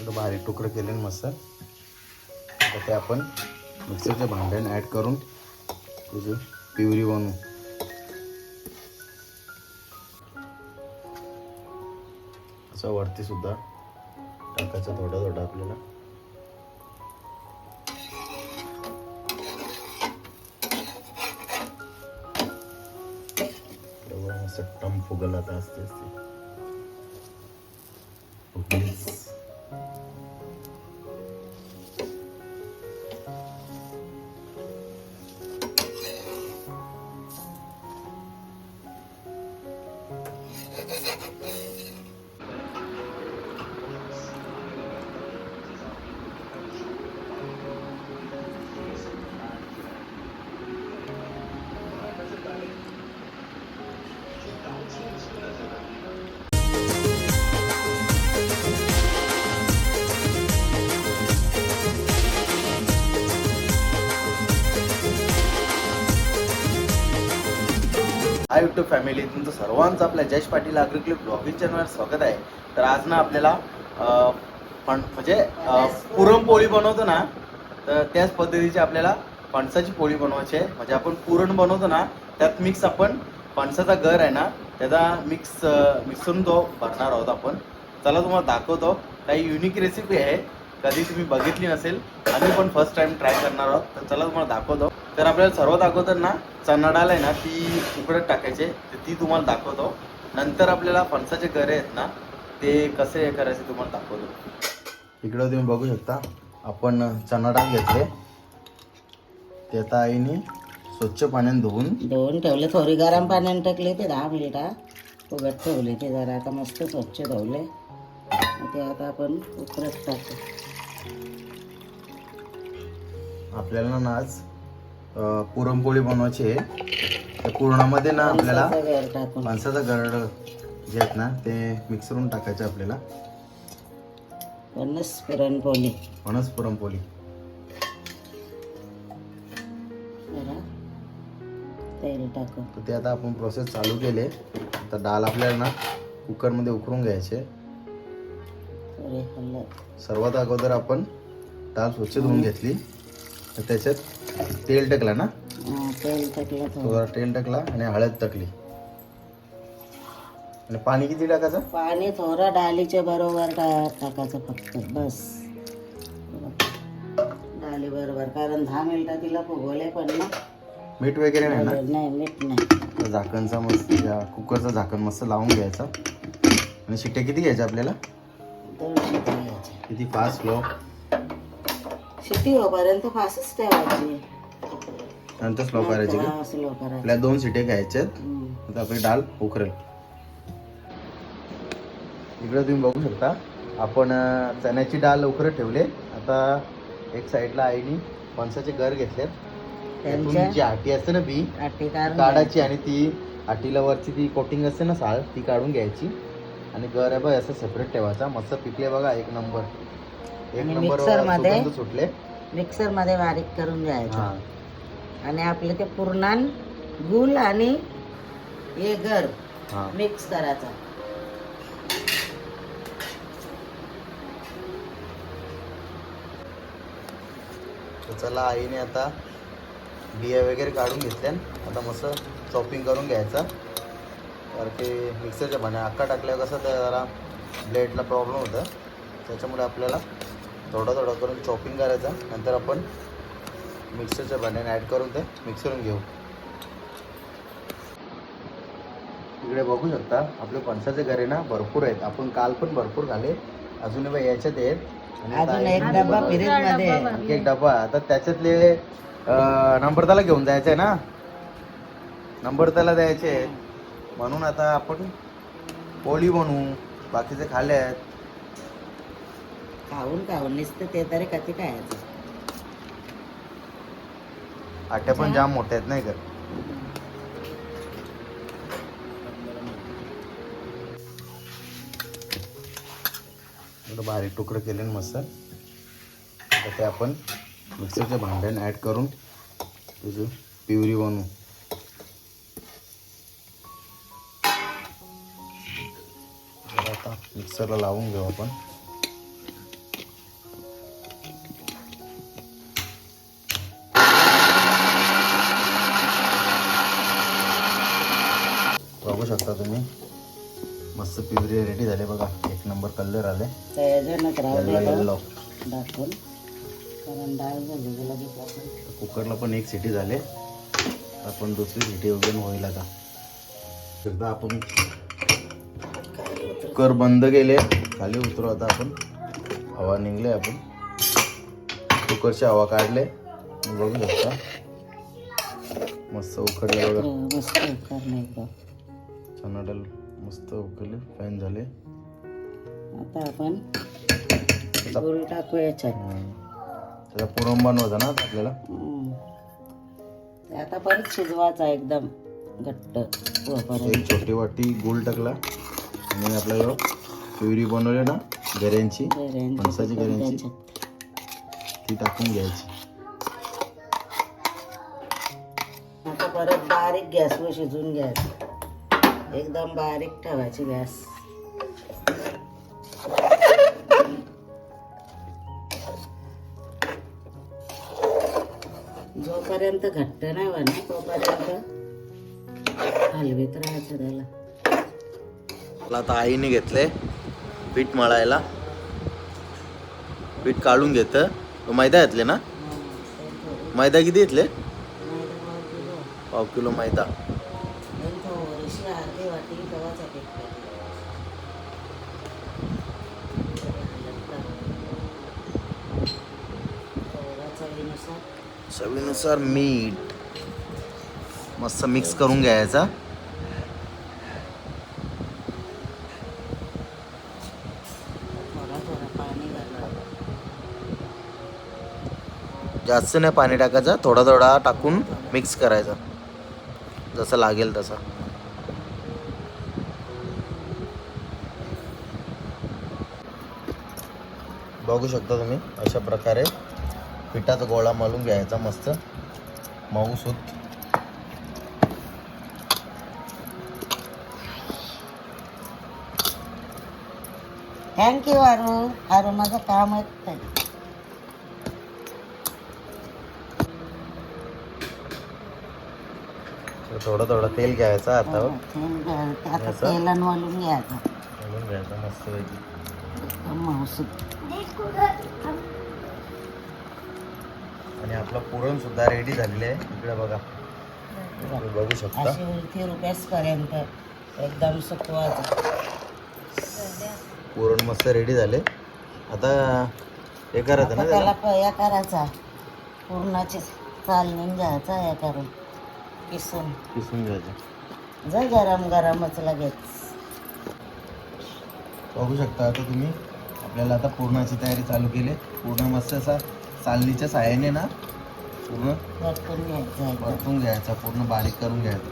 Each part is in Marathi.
एकदम भारी तुकडं केले मस्त. आता ते आपण मिक्सरच्या भांड्याने ॲड करून तुझी प्युरी बनवू. असं वरती सुद्धा टाकायचं थोडं थोडं आपल्याला. तेव्हा असं टम फुगल आता असते. असते हाय युट्यूब फॅमिली तुमचं सर्वांचं आपल्या जयश पाटील अग्रिक्लिप ब्लॉगिंग चॅनलवर स्वागत आहे. तर आज ना आपल्याला पण म्हणजे पुरणपोळी बनवतो ना तर त्याच पद्धतीची आपल्याला फणसाची पोळी बनवायची आहे. म्हणजे आपण पुरण बनवतो ना त्यात मिक्स आपण फणसाचा गर आहे ना त्याचा मिक्स करून तो भरणार आहोत आपण. चला तुम्हाला दाखवतो. काही युनिक रेसिपी आहे. कधी तुम्ही बघितली नसेल आम्ही पण फर्स्ट टाइम ट्राय करणार आहोत. तर चला तुम्हाला दाखवतो. तर आपल्याला सर्वात अगोदर ना चणा डाळ आहे ना ती उकडत टाकायचे तर ती तुम्हाला दाखवतो. नंतर आपल्याला फणसाचे गरे आहेत ना ते कसे हे करायचे तुम्हाला दाखवतो. इकडं तुम्ही बघू शकता आपण चणा डाळ घेतले. ते आता आईने स्वच्छ पाण्याने धुवून धुवून ठेवले थोडी गरम पाण्याने टाकले ते दहा मिनिटा उघड ठेवले ते जरा आता मस्त स्वच्छ धुवले. ते आता आपण उकळत टाकू. आपल्याला ना आज पुरणपोळी बनवायची आहे. त्या पुरणामध्ये ना आपल्याला माणसाचं गरड जे आहेत ना ते मिक्स करून टाकायचे आपल्याला. पन्नास पुरणपोळी. तेल टाकू तर ते आता आपण प्रोसेस चालू केले. तर डाळ आपल्याला ना कुकरमध्ये उकरून घ्यायचे सर्वात अगोदर आपण डाळ स्वच्छ धुवून घेतली. तर त्याच्यात तेल टाकला ना? तेल टाकलं थोडं थोडा तेल टाकला आणि हळद टाकली. आणि पाणी किती टाकायचं? पाणी थोडं डालीच्या बरोबर टा टाकायचं फक्त बस. डाली बरोबर कारण दहा मिनिटं तिला फुगवले पण ना. मीठ वगैरे नाही ना? नाही मीठ नाही. तर झाकणचा मस्त या कुकरचं झाकण मस्त लावून घ्यायचं. आणि शिट्ट्या किती घ्यायच्या आपल्याला? किती फास्ट लो शिट्टी होईपर्यंत फासच ठेवायची? नंतर स्लो करायची का? हा, slow करायची. आपल्या दोन शिट्टे घ्यायच्यात. हम्म. आता आपली डाळ उकरेल इकडे तुम्ही बघू शकता. आपण अं, चण्याची डाळ उकरत ठेवले. आता एक साईडला आईने फणसाचे घर त्यांच्या जी आटी असते ना बी आटी काढून काढायची आणि ती आटीला वरची ती कोटिंग असते ना साल ती काढून घ्यायची. आणि गर आहे बघ असं सेपरेट ठेवायचा. मस्त पिकले बघा एक नंबर एक आणि नंबर mixer मध्ये? सुगंध सुटले. मिक्सरमध्ये बारीक करून घ्यायचं. हा. आणि आपले ते पुरणान गुल आणि हे गर हा. मिक्स करायचा. तर चला आईने आता बिया वगैरे काढून घेतल्या आता मस्त चॉपिंग करून घ्यायचा. कारण की मिक्सरच्या भाण्या अक्का टाकल्यावर कसं ते जरा ब्लेडला प्रॉब्लेम होतं. त्याच्यामुळे आपल्याला थोडं थोडं करून चॉपिंग करायचं. नंतर आपण मिक्सरच्या भांड्याने ॲड करून ते मिक्स करून घेऊ. इकडे बघू शकता आपले फणसाचे घरे ना भरपूर आहेत. आपण काल पण भरपूर झाले. अजून बघ याच्यात आहेत. आणि आता अजून एक फ्रीजमध्ये आहे. आणखी एक डबा. आता त्याच्यातले नंबर घेऊन जायचं आहे ना? नंबर त्याला द्यायचे आहेत. म्हणून आता आपण पोळी बनवू. बाकीचे खाल्ले आहेत. खाऊन खाऊन नुसतं ते तरी कधी खायचं. आट्या पण जाम मोठ्या आहेत नाही का? बारीक तुकडं केले ना मस्त. आता ते आपण मिक्सरच्या भांड्याने ॲड करून तुझं प्युरी बनवू. आता मिक्सरला लावून घेऊ आपण. शकता तुम्ही. मस्त पिवरी रेडी झाले बघा. एक नंबर कलर आले. कुकरला पण एक सिटी झाले. आपण दुसरी सिटी वगैरे होईल आता. एकदा आपण कुकर बंद केले. खाली उतरू आता आपण. हवा निघले आपण. कुकरची हवा काढले. बघू शकता. मस्त उकडले बघा. मस्त चना डाळ मस्त उकडले फॅन झाले आता आपण गुळ टाकू याच्यात. त्याचा पुरम बनवायचा ना आता आपल्याला आता परत शिजवायचा एकदम घट्ट. एक छोटी वाटी गूळ टाकला आणि आपल्याला प्युरी बनवली ना गऱ्यांची फणसाची गऱ्यांची. ती टाकून घ्यायची आता परत बारीक गॅसवर शिजून घ्यायचं एकदम बारीक ठेवायची गॅस. जोपर्यंत घट्ट नाही होणार तोपर्यंत हलवीत राहायचं त्याला. मला आता आईने घेतले पीठ मळायला. पीठ काढून घेतं तो मैदा घेतले ना? मैदा किती घेतले? पाव किलो मैदा. थोडीशी अर्धी वाटी गव्हाचा पीठ चवीनुसार मीठ मस्त मिक्स करून घ्यायचा. जास्त नाही पाणी टाकायचं थोडा थोडा टाकून मिक्स करायचा. जसं लागेल तसं. बघू शकता तुम्ही अशा प्रकारे पिठाचा गोळा मळून घ्यायचा मस्त. मऊस होत थँक्यू आरू आरू माझं काम आहे थोडं थोडं तेल घ्यायचं हातावर. आता असं? तेलान घ्यायचं. घ्यायचं मस्त आणि आपलं पुरण सुद्धा रेडी झालेलं आहे. इकडे बघा. तुम्ही बघू शकता. अशी रुपयासपर्यंत एकदम सुकवायचं. पुरण मस्त रेडी झाले. आता हे करायचं ना त्याला त्याला पया करायचा. पूर्णाची चालणून घ्यायचा या करून. किसून. किसून घ्यायचं. जा गरम गरमच लगेच. बघू शकता आता तुम्ही. आपल्याला आता पूर्णाची तयारी चालू केली पूर्ण मस्त असा चालणीच्या साह्याने ना पूर्ण. परतून घ्यायचा पूर्ण बारीक करून घ्यायचा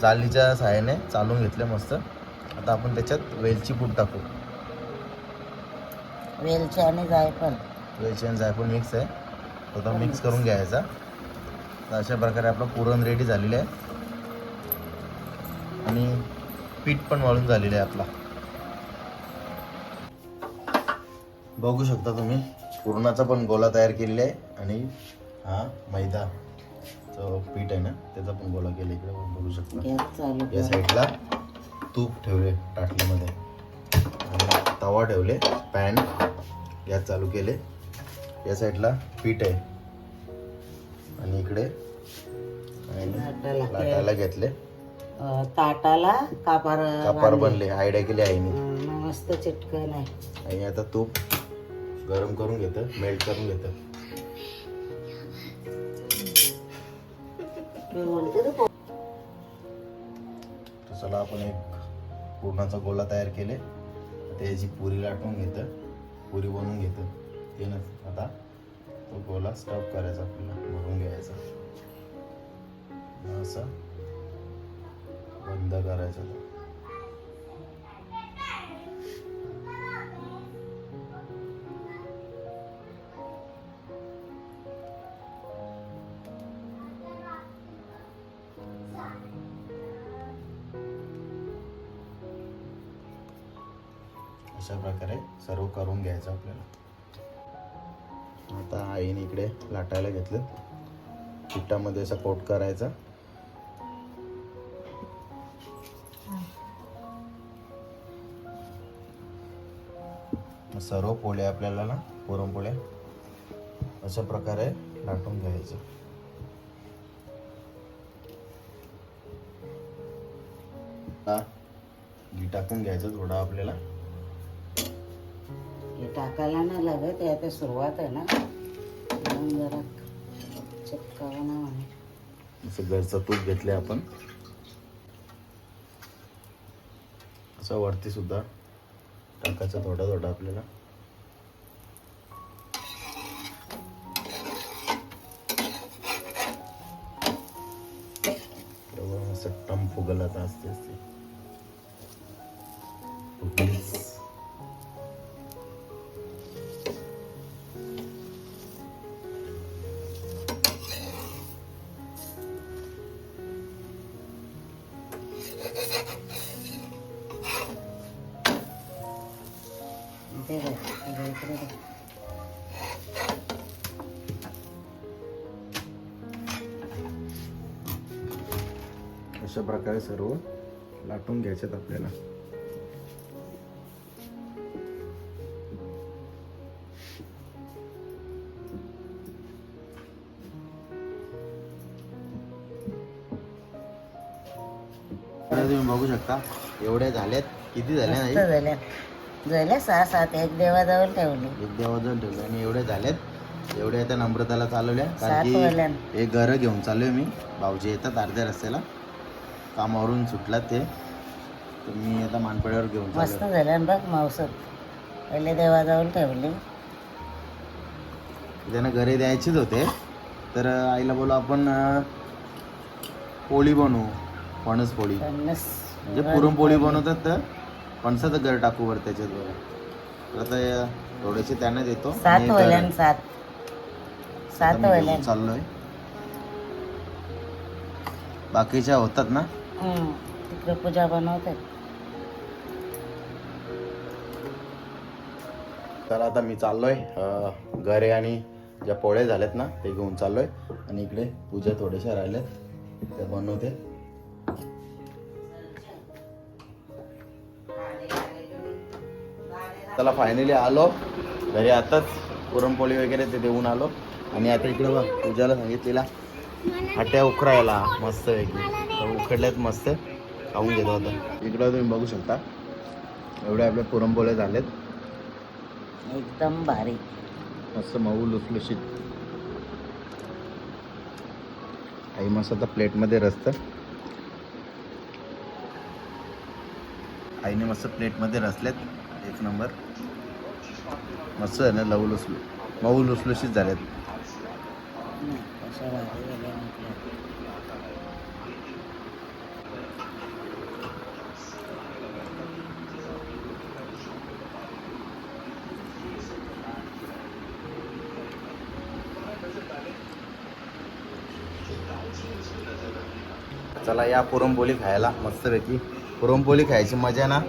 जालीच्या साह्याने चालून घेतले मस्त. आता आपण त्याच्यात वेलची पूड टाकू. वेलची आणि जायफळ. वेलची आणि जायफळ मिक्स आहे. तो आता मिक्स करून घ्यायचा. तर अशा प्रकारे आपलं पुरण रेडी झालेलं आहे. आणि पीठ पण वाळून झालेलं आहे आपला. बघू शकता तुम्ही पुरणाचा पण गोला तयार केलेला आहे. आणि हा मैदा. पीठ आहे ना त्याचा पण गोला केला इकडे बघू शकता. या. साईडला तूप ठेवले टाटलीमध्ये आणि तवा ठेवले पॅन गॅस चालू केले. या साईडला पीठ आहे. आणि इकडे लाटायला. घेतले. ताटाला कापार कापार बनले आयडिया केली आईने. मस्त चिटकन आहे. आणि आता तूप गरम करून घेतं मेल्ट करून घेतं. चला आपण एक पुरणाचा गोला तयार केले. त्याची पुरी लाटून घेतं पुरी बनवून घेतं ते ना आता तो गोला स्टफ करायचा आपल्याला भरून घ्यायचा. असं. बंद करायचं. अशा प्रकारे सर्व करून घ्यायचं आपल्याला. आता आईने इकडे लाटायला घेतलं. पिठामध्ये सपोर्ट कोट करायचा. सर्व पोळ्या आपल्याला ना पुरणपोळ्या अशा प्रकारे लाटून घ्यायचं. घी टाकून घ्यायचं थोडं आपल्याला. हे टाकायला नाही लागत हे आता सुरुवात आहे ना. म्हणून जरा चटकावं ना म्हणे. असं घरचं तूप घेतले आपण. असं वरती सुद्धा टाकायचं थोडा थोडा आपल्याला. असं टम फुगल आता असते असते. ते. अशा प्रकारे सर्व लाटून घ्यायच्यात आपल्याला. तुम्ही बघू शकता एवढ्या झाल्यात किती झाल्या नाही? झाल्या सहा सात एक देवाजवळ ठेवली. एक देवाजवळ ठेवलं आणि एवढ्या झाल्यात एवढ्या आता नम्रताला चालवल्या. सात कारण की वाल्यान. एक घर घेऊन चाललोय मी. भाऊजी येतात अर्ध्या रस्त्याला. कामावरून सुटलात ते. तर मी आता मानपड्यावर घेऊन मस्त चाललो झाल्या ना बघ मावसत पहिले देवाजवळ ठेवली. त्यांना घरी द्यायचेच होते. तर आईला बोलू आपण अं, पोळी बनवू. फणस पोळी. पन्नास म्हणजे पुरणपोळी बनवतात तर. फणसाचं घर टाकू वर त्याच्यात तर आता या थोडेसे त्यांना देतो. सात वल्यान सात. सात वल्यान चाललोय. बाकीच्या होतात ना. तिकडे पूजा बनवतात. तर आता मी चाललोय. घरे आणि ज्या पोळ्या झाल्यात ना ते घेऊन चाललोय. आणि इकडे पूजा थोड्याशा राहिल्यात. त्या बनवते. चला फायनली आलो. घरी आताच पुरणपोळी वगैरे ते देऊन आलो. आणि आता इकडे बघ पूजाला सांगितलेला हट्या उकरायला मस्त वेगळी तर उकडल्यात मस्त. खाऊन घेतो आता. इकडं तुम्ही बघू शकता एवढे आपले पुरणपोळे झालेत. एकदम भारी. मस्त मऊ लुसलुशीत. आई मस्त आता प्लेटमध्ये रचतं. आईने मस्त प्लेटमध्ये रचलेत. एक नंबर. मस्त आहे ना लव लुसलू मऊ लुसलुशीत झालेत. चला या पुरणपोळी खायला मस्तपैकी. पुरणपोळी खायची मजा ना.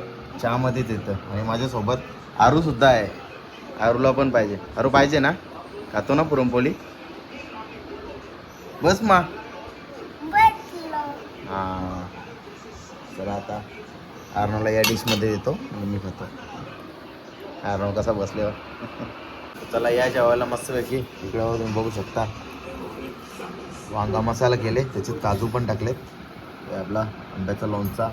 चहामध्येच येतं आणि माझ्यासोबत आरूसुद्धा आहे. आरूला पण पाहिजे. आरू पाहिजे ना? खातो ना पुरणपोळी? बस मा. हां. चला आता आर्नवला या डिशमध्ये देतो आणि मी खातो. आर्नव कसा बसल्यावर चला या जेवायला मस्तपैकी. इकडे तुम्ही बघू शकता. वांगा मसाला केले. त्याच्यात काजू पण टाकलेत. आपला आंब्याचा लोणचा.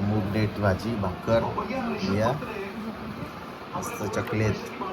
मूग डेट भाजी भाकर बिया मस्त चकलेत.